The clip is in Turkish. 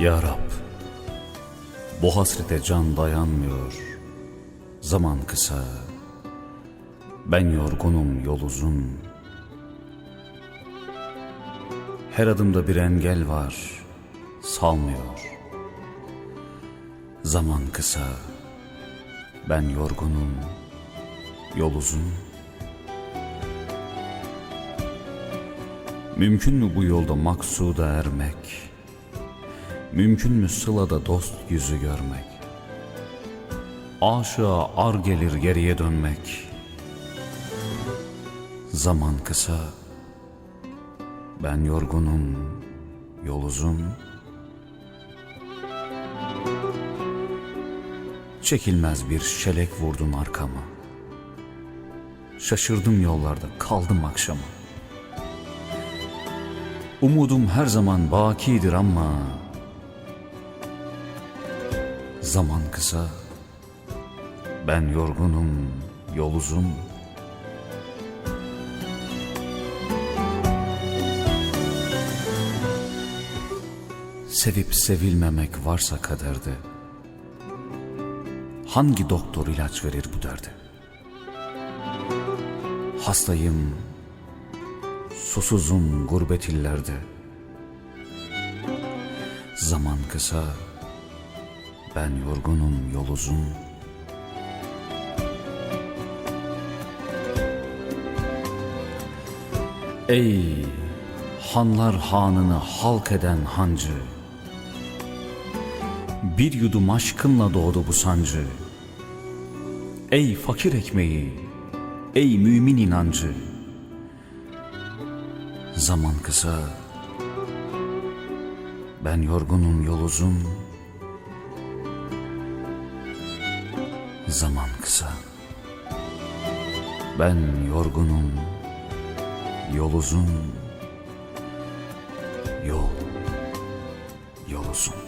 Ya Rab, bu hasrete can dayanmıyor. Zaman kısa, ben yorgunum yol uzun. Her adımda bir engel var, salmıyor. Zaman kısa, ben yorgunum, yol uzun. Mümkün mü bu yolda maksuda ermek? Mümkün mü sılada dost yüzü görmek? Aşığa ar gelir geriye dönmek. Zaman kısa, ben yorgunum, yol uzun. Çekilmez bir şelek vurdun arkama. Şaşırdım yollarda, kaldım akşama. Umudum her zaman bakidir ama Zaman kısa, ben yorgunum, yol uzun. Sevip sevilmemek varsa kaderde, hangi doktor ilaç verir bu derde? Hastayım, susuzum gurbet illerde. Zaman kısa, ben yorgunum yol uzun. Ey hanlar hanını halk eden hancı. Bir yudum aşkınla doğdu bu sancı. Ey fakir ekmeği, ey mümin inancı. Zaman kısa, ben yorgunum yol uzun. Zaman kısa. Ben yorgunum. Yol uzun. Yol. Yol uzun.